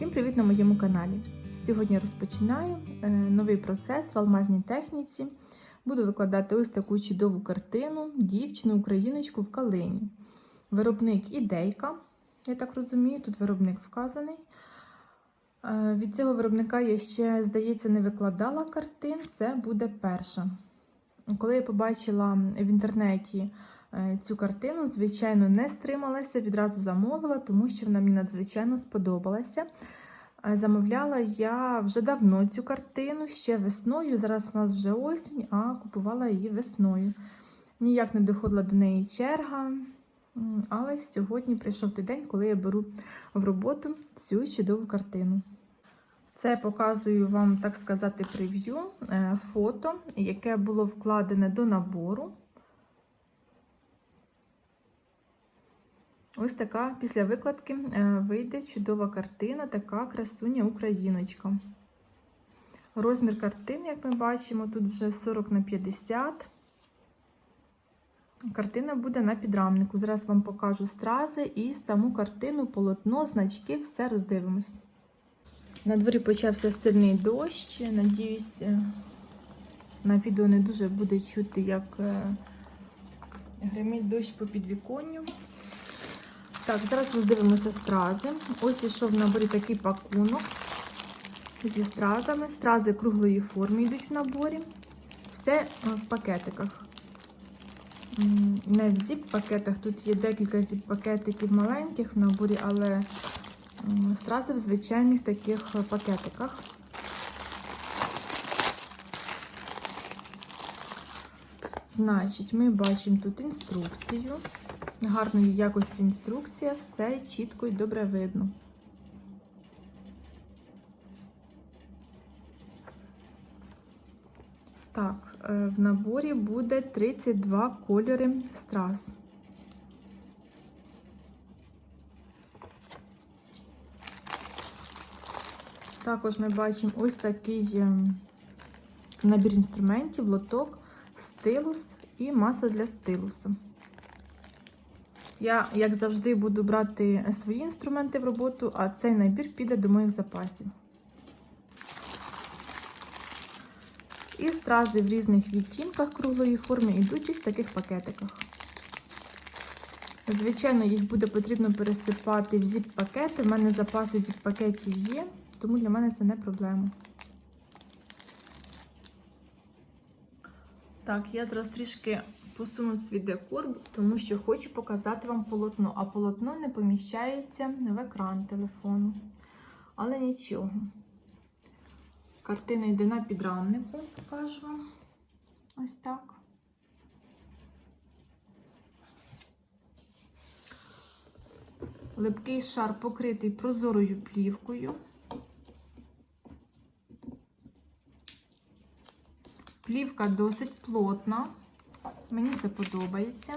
Всім привіт на моєму каналі! Сьогодні розпочинаю е, новий процес в алмазній техніці. Буду викладати ось таку чудову картину дівчину україночку в калині. Виробник ідейка, я так розумію, тут виробник вказаний. Е, Від цього виробника я ще, здається, не викладала картин, це буде перша. Коли я побачила в інтернеті цю картину, звичайно, не стрималася, відразу замовила, тому що вона мені надзвичайно сподобалася. Е, Замовляла я вже давно цю картину, ще весною. Зараз в нас вже осінь, а купувала її весною. Ніяк не доходила до неї черга. Але сьогодні прийшов той день, коли я беру в роботу цю чудову картину. Це показую вам, так сказати, прев'ю, е, фото, яке було вкладене до набору. Ось така після викладки е, вийде чудова картина, така красуня україночка. Розмір картини, як ми бачимо, тут вже 40 на 50. Картина буде на підрамнику. Зараз вам покажу стрази і саму картину, полотно, значки, все роздивимось. На дворі почався сильний дощ. Надіюсь, е, на відео не дуже буде чути, як е, гримить дощ по підвіконню. Так, зараз роздивимося стрази. Ось ішов в наборі такий пакунок зі стразами. Стрази круглої форми йдуть в наборі. Все е, в пакетиках. Не в зіп-пакетах, тут є декілька зіп-пакетиків маленьких в наборі, але стрази в звичайних таких е, пакетиках. Значить, ми бачимо тут інструкцію. Гарної якості інструкція, все чітко і добре видно. Так, е, в наборі буде 32 кольори страз. Також ми бачимо ось такий е, набір інструментів, лоток, стилус і маса для стилуса. Я, як завжди, буду брати свої інструменти в роботу, а цей набір піде до моїх запасів. І стрази в різних відтінках круглої форми йдуть ось в таких пакетиках. Звичайно, їх буде потрібно пересипати в зіп-пакети. В мене запаси зіп-пакетів є, тому для мене це не проблема. Так, я зараз трішки посуну свій декор, тому що хочу показати вам полотно, а полотно не поміщається в екран телефону. Але нічого. Картина йде на підрамнику, покажу вам. Ось так. Липкий шар покритий прозорою плівкою. Плівка досить плотна. Мені це подобається.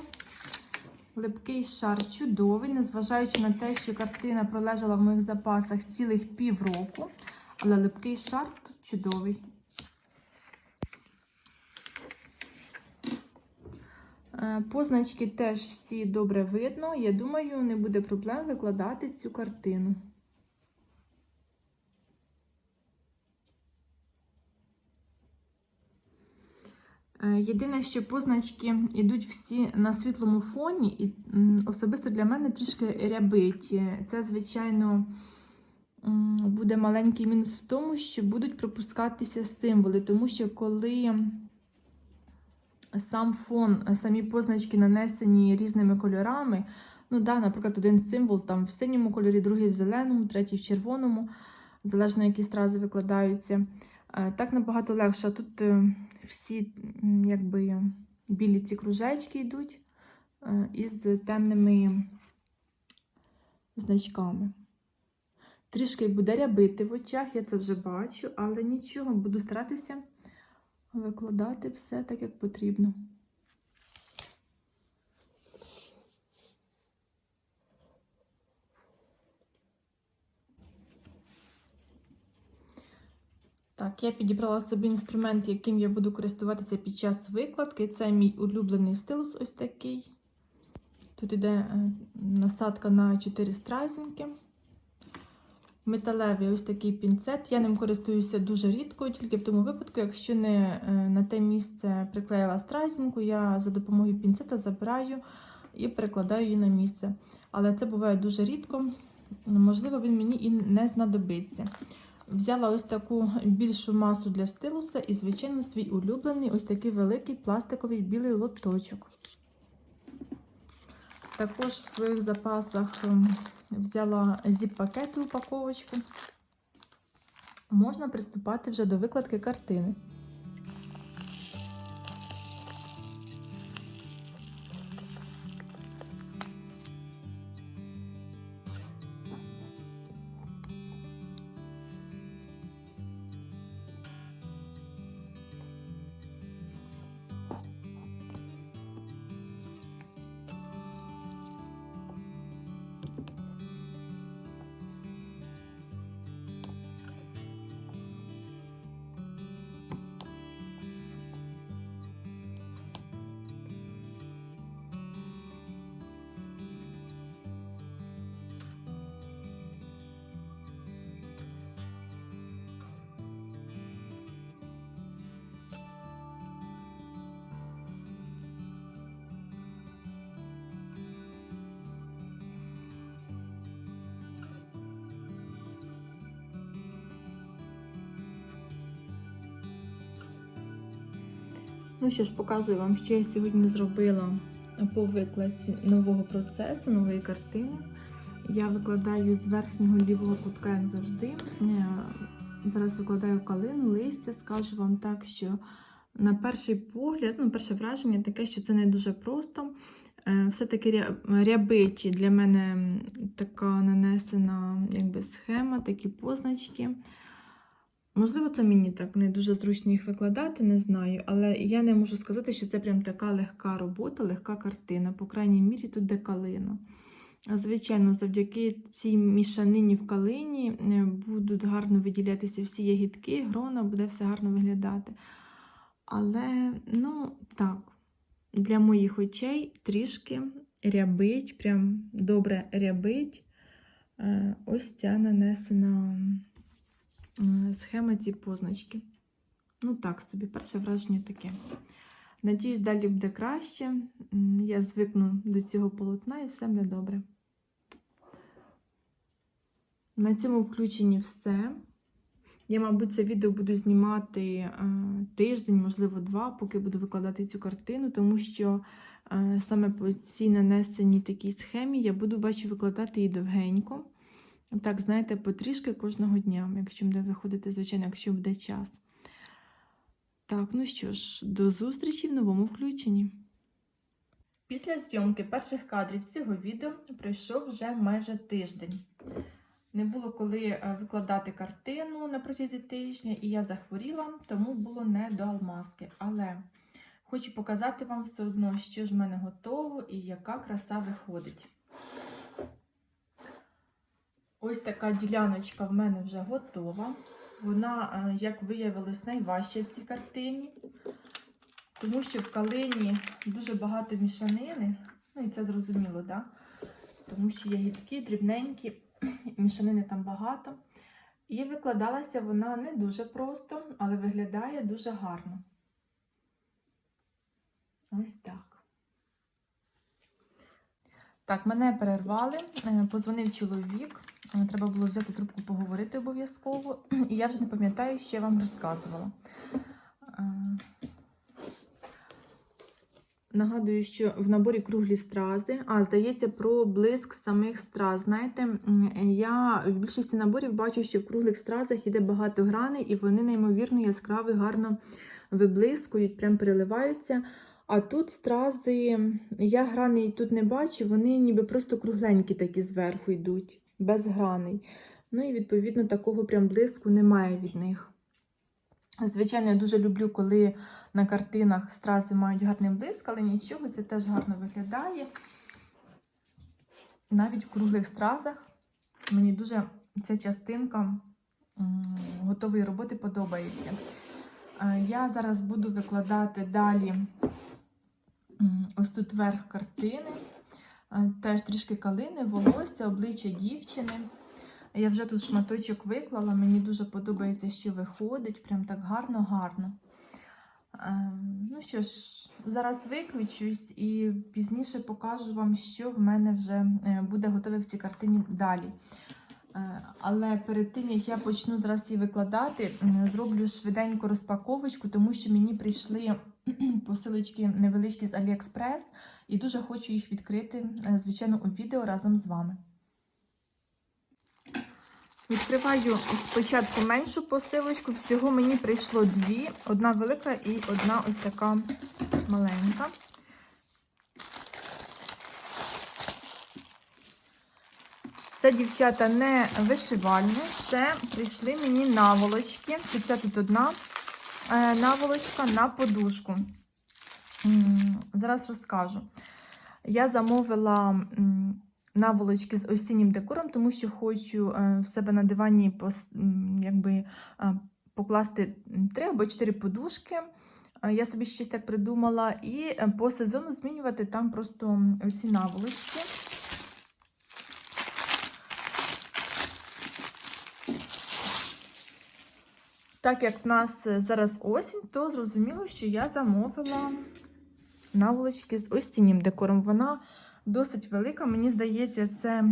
Липкий шар чудовий, незважаючи на те, що картина пролежала в моїх запасах цілих півроку, але липкий шар тут чудовий. Е, Позначки теж всі добре видно. Я думаю, не буде проблем викладати цю картину. Єдине, що позначки йдуть всі на світлому фоні, і особисто для мене трішки рябить. Це, звичайно, буде маленький мінус в тому, що будуть пропускатися символи, тому що коли сам фон, самі позначки нанесені різними кольорами, ну да, наприклад, один символ там в синьому кольорі, другий в зеленому, третій в червоному, залежно які стрази викладаються. Е, Так набагато легше. Тут е, всі якби білі ці кружечки йдуть е, із темними значками. Трішки буде рябити в очах, я це вже бачу, але нічого, буду старатися викладати все так, як потрібно. Так, я підібрала собі інструмент, яким я буду користуватися під час викладки. Це мій улюблений стилус ось такий. Тут іде е, насадка на 4 стразинки. металевий ось такий пінцет. Я ним користуюся дуже рідко, тільки в тому випадку, якщо не е, на те місце приклеїла стразінку, я за допомогою пінцета забираю і перекладаю її на місце. Але це буває дуже рідко. Можливо, він мені і не знадобиться. Взяла ось таку більшу масу для стилуса і, звичайно, свій улюблений ось такий великий пластиковий білий лоточок. Також в своїх запасах ем, взяла зіп-пакети упаковочку. Можна приступати вже до викладки картини. Ну що ж, показую вам, що я сьогодні зробила по викладці нового процесу, нової картини. Я викладаю з верхнього лівого кутка, як завжди. Е, Зараз викладаю калину, листя. Скажу вам так, що на перший погляд, ну, перше враження таке, що це не дуже просто. Е, Все-таки рябиті для мене така нанесена якби, схема, такі позначки. Можливо, це мені так не дуже зручно їх викладати, не знаю, але я не можу сказати, що це прям така легка робота, легка картина. По крайній мірі, тут де калина. Звичайно, завдяки цій мішанині в калині е, будуть гарно виділятися всі ягідки, грона, буде все гарно виглядати. Але, ну, так, для моїх очей трішки рябить, прям добре рябить. е, Ось ця нанесена схема ці позначки. Ну, так собі, перше враження таке. Надіюсь, далі буде краще. Я звикну до цього полотна і все буде добре. На цьому включенні все. Я, мабуть, це відео буду знімати е, тиждень, можливо, два, поки буду викладати цю картину, тому що е, саме по цій нанесеній такій схемі я буду бачу викладати її довгенько. Так, знаєте, потрішки кожного дня, якщо буде виходити, звичайно, якщо буде час. Так, ну що ж, до зустрічі в новому включенні. Після зйомки перших кадрів цього відео пройшов вже майже тиждень. Не було коли е, викладати картину на протязі тижня, і я захворіла, тому було не до алмазки. Але хочу показати вам все одно, що ж в мене готово і яка краса виходить. Ось така діляночка в мене вже готова. Вона, е, як виявилось, найважча в цій картині, тому що в калині дуже багато мішанини. Ну і це зрозуміло? Да? Тому що є ягідки дрібненькі, мішанини там багато. І викладалася вона не дуже просто, але виглядає дуже гарно. Ось так. Так, мене перервали, е, позвонив чоловік. Треба було взяти трубку поговорити обов'язково. І я вже не пам'ятаю, що я вам розказувала. Е, Нагадую, що в наборі круглі стрази. А, здається, про блиск самих страз. Знаєте, я в більшості наборів бачу, що в круглих стразах іде багато граней, і вони неймовірно яскраві, гарно виблискують, прям переливаються. А тут стрази, я граней тут не бачу, вони ніби просто кругленькі такі зверху йдуть, без граней. Ну і відповідно такого прям блиску немає від них. Звичайно, я дуже люблю, коли на картинах стрази мають гарний блиск, але нічого, це теж гарно виглядає. Навіть в круглих стразах мені дуже ця частинка готової роботи подобається. Е, Я зараз буду викладати далі ось тут верх картини, теж трішки калини, волосся, обличчя дівчини. Я вже тут шматочок виклала, мені дуже подобається, що виходить. Прям так гарно-гарно. Ну що ж, зараз виключусь і пізніше покажу вам, що в мене вже е, буде готове в цій картині далі. Е, Але перед тим, як я почну зараз її викладати, зроблю швиденько розпаковочку, тому що мені прийшли посилочки невеличкі з AliExpress і дуже хочу їх відкрити, е, звичайно, у відео разом з вами. Відкриваю спочатку меншу посилочку. Всього мені прийшло дві: одна велика і одна ось така маленька. Це, дівчата, не вишивальні, це прийшли мені наволочки. І Це тут одна е, наволочка на подушку. Зараз розкажу. Я замовила наволочки з осіннім декором, тому що хочу е, в себе на дивані якби, е, покласти м, три або чотири подушки. Е, Я собі щось так придумала, і по сезону змінювати там просто м, оці наволочки. Так як в нас зараз осінь, то зрозуміло, що я замовила наволочки з осіннім декором. Вона досить велика. Мені здається, це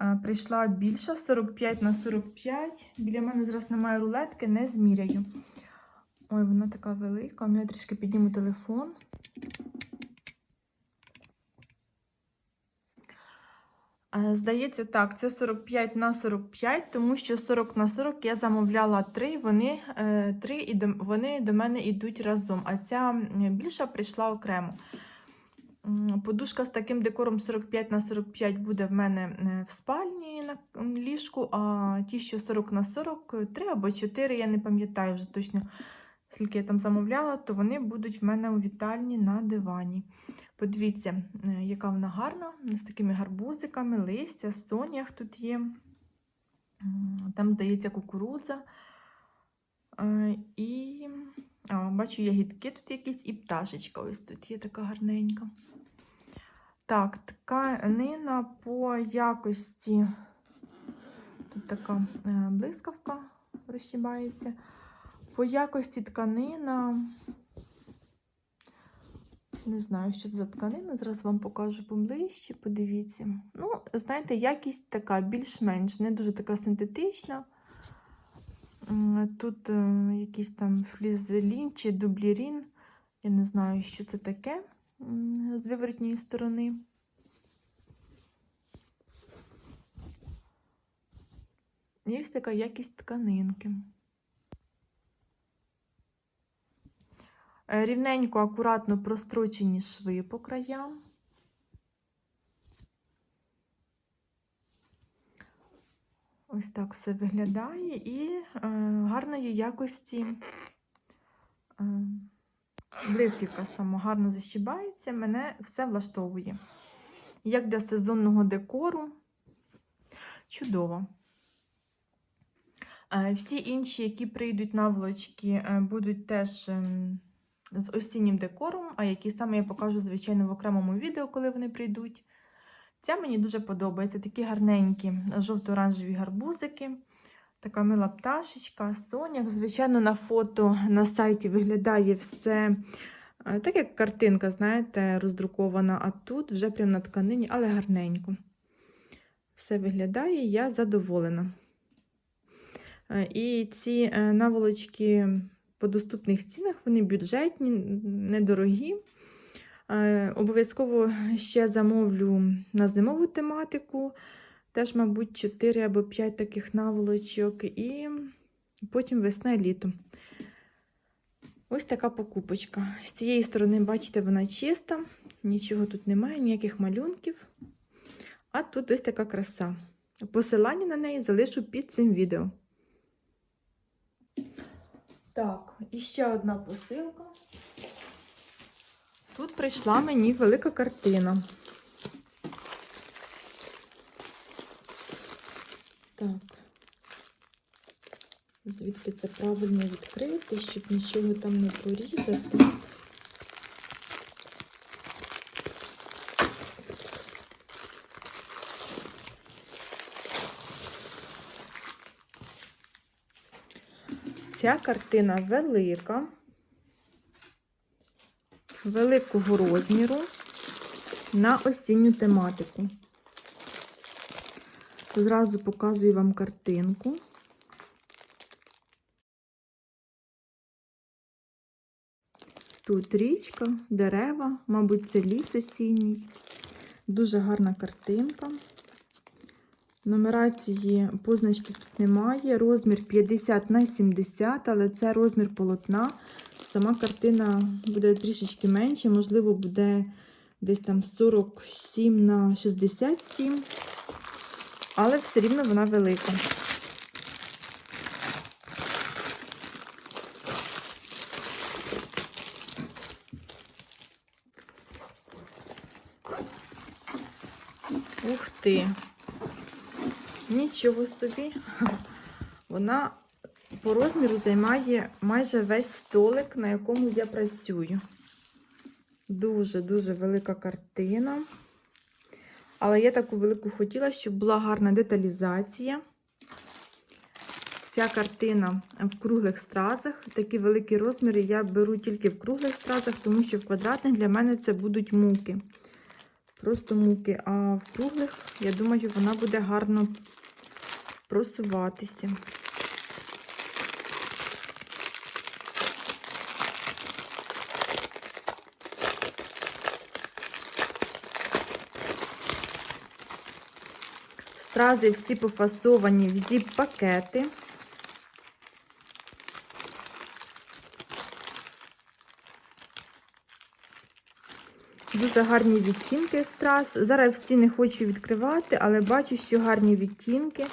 е, прийшла більша 45 на 45. Біля мене зараз немає рулетки, не зміряю. Ой, вона така велика. Ну, я трішки підніму телефон. Здається, так, це 45 на 45, тому що 40 на 40 я замовляла 3, вони, е, 3 і до, вони до мене йдуть разом, а ця більша прийшла окремо. Подушка з таким декором 45 на 45 буде в мене е, в спальні на ліжку, а ті, що 40 на 40, 3 або 4, я не пам'ятаю вже точно, скільки я там замовляла, то вони будуть в мене у вітальні на дивані. Подивіться, е, яка вона гарна, з такими гарбузиками, листя, сонях тут є. Там, здається, кукурудза. Е, І а, бачу, ягідки тут якісь, і пташечка ось тут є така гарненька. Так, тканина по якості. Тут така е, блискавка розщібається. По якості тканина. Не знаю, що це за тканина. Зараз вам покажу поближче. Подивіться. Ну, знаєте, якість така більш-менш, не дуже така синтетична. Тут е, якийсь там флізелін чи дублірін. Я не знаю, що це таке з виворотньої сторони. Є така якість тканинки. Рівненько, акуратно прострочені шви по краям. Ось так все виглядає і е, гарної якості е, блисківка сама гарно защібається, мене все влаштовує. Як для сезонного декору, чудово. Е, всі інші, які прийдуть наволочки, е, будуть теж. З осіннім декором, а які саме я покажу, звичайно, в окремому відео, коли вони прийдуть. Ця мені дуже подобається. Такі гарненькі жовто-оранжеві гарбузики. Така мила пташечка, соняк. Звичайно, на фото на сайті виглядає все е, так, як картинка, знаєте, роздрукована, а тут вже прямо на тканині, але гарненько. Все виглядає, я задоволена. Е, І ці е, наволочки по доступних цінах, вони бюджетні, недорогі. Е, Обов'язково ще замовлю на зимову тематику. Теж, мабуть, 4 або 5 таких наволочок, і потім весна і літо. Ось така покупочка. З цієї сторони, бачите, вона чиста, нічого тут немає, ніяких малюнків. А тут ось така краса. Посилання на неї залишу під цим відео. Так, і ще одна посилка. Тут прийшла мені велика картина. Так. Звідки це правильно відкрити, щоб нічого там не порізати. Ця картина велика, великого розміру на осінню тематику. Зразу показую вам картинку. Тут річка, дерева, мабуть, це ліс осінній. Дуже гарна картинка. Нумерації позначки тут немає. Розмір 50 на 70, але це розмір полотна. Сама картина буде трішечки менше, можливо, буде десь там 47 на 67, але все рівно вона велика. Ух ти! Нічого собі. Вона по розміру займає майже весь столик, на якому я працюю. Дуже-дуже велика картина. Але я таку велику хотіла, щоб була гарна деталізація. Ця картина в круглих стразах. Такі великі розміри я беру тільки в круглих стразах, тому що в квадратних для мене це будуть муки. Просто муки. А в круглих, я думаю, вона буде гарно просуватися. Стрази всі пофасовані в зіп-пакети. Дуже гарні відтінки страз. Зараз всі не хочу відкривати, але бачу, що гарні відтінки.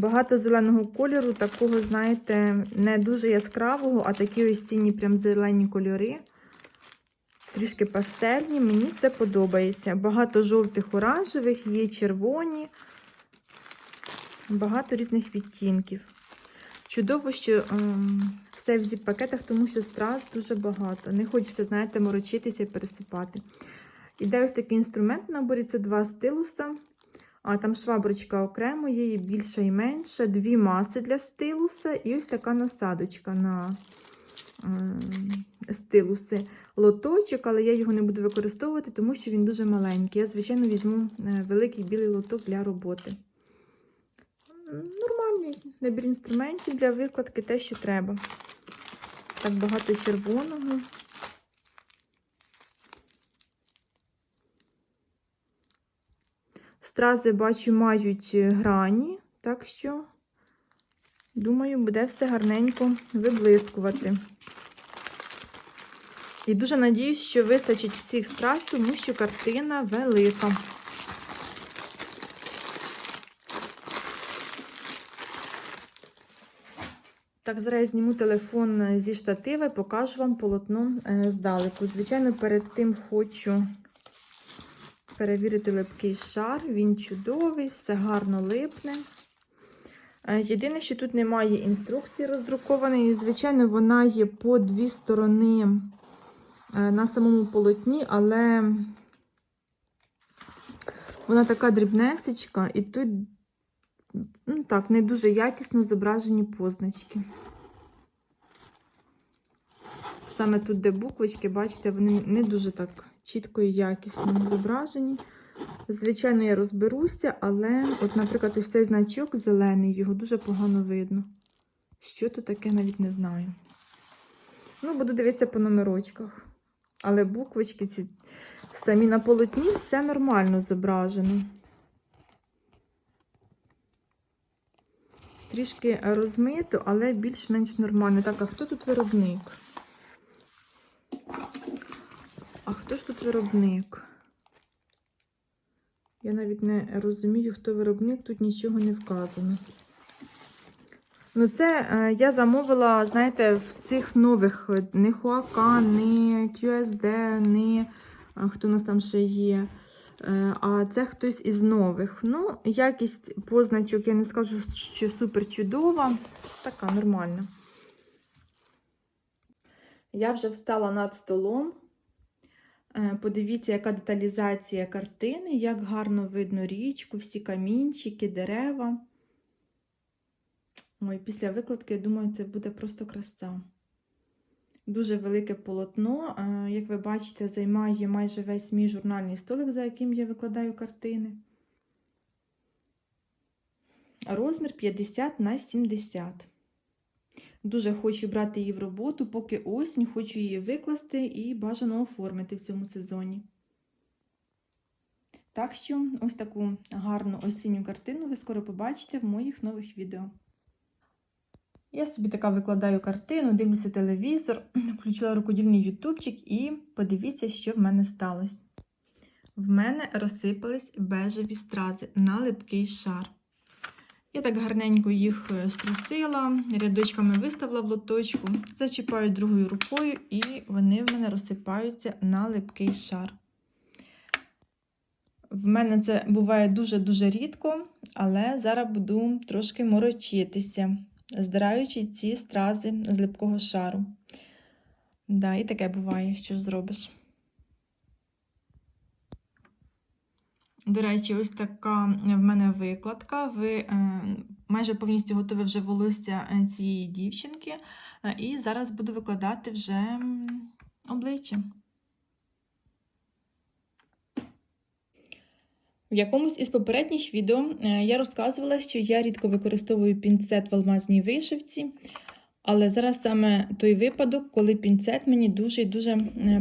Багато зеленого кольору, такого, знаєте, не дуже яскравого, а такі ось осінні прям зелені кольори. Трішки пастельні, мені це подобається. Багато жовтих, оранжевих, є червоні, багато різних відтінків. Чудово, що ем, все в зіп-пакетах, тому що страз дуже багато. Не хочеться, знаєте, морочитися і пересипати. Іде ось такий інструмент наборі це два стилуса. А там шваброчка окремо, є і більша і менша, дві маси для стилуса, і ось така насадочка на е, стилуси. Лоточок, але я його не буду використовувати, тому що він дуже маленький. Я, звичайно, візьму е, великий білий лоток для роботи. Нормальний набір інструментів для викладки, те, що треба. Так багато червоного. Стрази, бачу, мають грані, так що, думаю, буде все гарненько виблискувати. І дуже надіюсь, що вистачить всіх страз, тому що картина велика. Так, зараз я зніму телефон зі штатива і покажу вам полотно здалеку. Звичайно, перед тим хочу перевірити липкий шар, він чудовий, все гарно липне. Єдине, що тут немає інструкції роздрукованої, звичайно, вона є по дві сторони на самому полотні, але вона така дрібнесечка, і тут, ну так, не дуже якісно зображені позначки. Саме тут, де буквочки, бачите, вони не дуже так чітко і якісно зображені. Звичайно, я розберуся, але, от, наприклад, ось цей значок зелений, його дуже погано видно. Що тут таке, навіть не знаю. Ну, буду дивитися по номерочках. Але буквочки ці самі на полотні все нормально зображено. Трішки розмито, але більш-менш нормально. Так, а хто тут виробник? А хто виробник? Я навіть не розумію, хто виробник, тут нічого не вказано. Ну, це е, я замовила, знаєте, в цих нових не Huacan, не QSD, не а, хто у нас там ще є. Е, а це хтось із нових. Ну, якість позначок, я не скажу, що супер чудова, така нормальна. Я вже встала над столом. Е, Подивіться, яка деталізація картини, як гарно видно річку, всі камінчики, дерева. Ой, після викладки, я думаю, це буде просто краса. Дуже велике полотно, е, як ви бачите, займає майже весь мій журнальний столик, за яким я викладаю картини. Розмір 50 на 70. Дуже хочу брати її в роботу, поки осінь, хочу її викласти і бажано оформити в цьому сезоні. Так що, ось таку гарну осінню картину ви скоро побачите в моїх нових відео. Я собі така викладаю картину, дивлюся телевізор, включила рукодільний ютубчик і подивіться, що в мене сталося. В мене розсипались бежеві стрази на липкий шар. Я так гарненько їх е, струсила, рядочками виставила в лоточку, зачіпаю другою рукою, і вони в мене розсипаються на липкий шар. В мене це буває дуже-дуже рідко, але зараз буду трошки морочитися, здираючи ці стрази з липкого шару. Да, і таке буває, що зробиш. До речі, ось така в мене викладка. Ви е, майже повністю готове вже волосся е, цієї дівчинки. Е, і зараз буду викладати вже обличчя. В якомусь із попередніх відео я розказувала, що я рідко використовую пінцет в алмазній вишивці, але зараз саме той випадок, коли пінцет мені дуже і дуже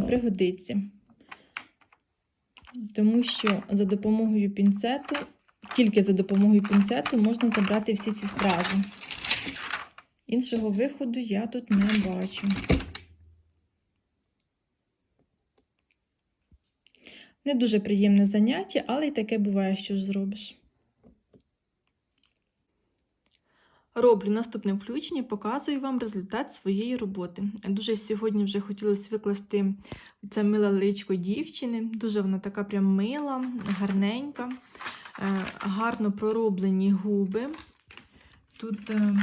пригодиться. Тому що за допомогою пінцету, тільки за допомогою пінцету можна забрати всі ці стражі. Іншого виходу я тут не бачу. Не дуже приємне заняття, але й таке буває, що ж зробиш. Роблю наступне включення, показую вам результат своєї роботи. Дуже сьогодні вже хотілося викласти це миле личко дівчини. Дуже вона така прям мила, гарненька, е, гарно пророблені губи. Тут е,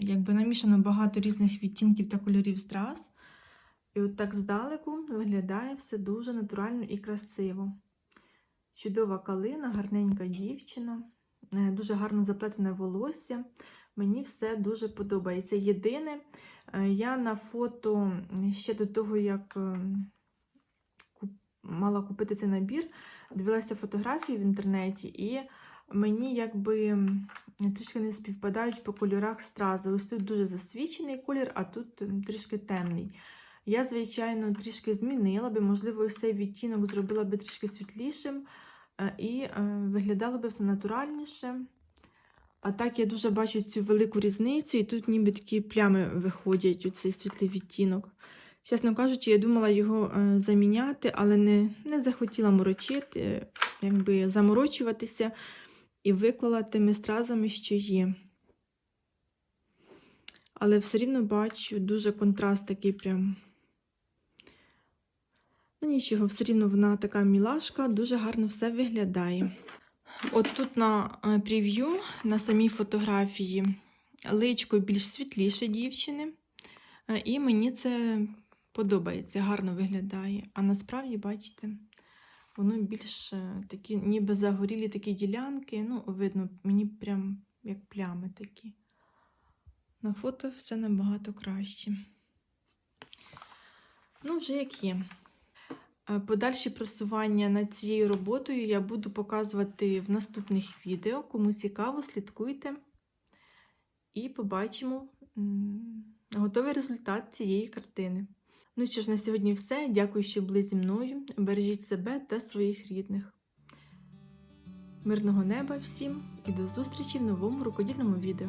якби намішано багато різних відтінків та кольорів страз. І от так здалеку виглядає все дуже натурально і красиво. Чудова калина, гарненька дівчина. Е, дуже гарно заплетене волосся. Мені все дуже подобається. Єдине, е, я на фото ще до того, як е, мала купити цей набір, дивилася фотографії в інтернеті, і мені якби трішки не співпадають по кольорах стрази. Ось тут дуже засвічений колір, а тут трішки темний. Я, звичайно, трішки змінила би, можливо, цей відтінок зробила би трішки світлішим. Е, і е, виглядало би все натуральніше. А так я дуже бачу цю велику різницю, і тут ніби такі плями виходять у цей світлий відтінок. Чесно кажучи, я думала його е, заміняти, але не не захотіла морочити, якби заморочуватися і виклала тими стразами, що є. Але все рівно бачу дуже контраст такий прям Ну нічого, все рівно вона така мілашка, дуже гарно все виглядає. От тут на е, прев'ю, на самій фотографії, личко більш світліше дівчини. Е, і мені це подобається, гарно виглядає. А насправді, бачите, воно більш е, такі, ніби загорілі такі ділянки. Ну, видно, мені прям як плями такі. На фото все набагато краще. Ну, вже як є. Е, подальші просування над цією роботою я буду показувати в наступних відео. Кому цікаво, слідкуйте і побачимо готовий результат цієї картини. Ну що ж, на сьогодні все. Дякую, що були зі мною. Бережіть себе та своїх рідних. Мирного неба всім і до зустрічі в новому рукодільному відео.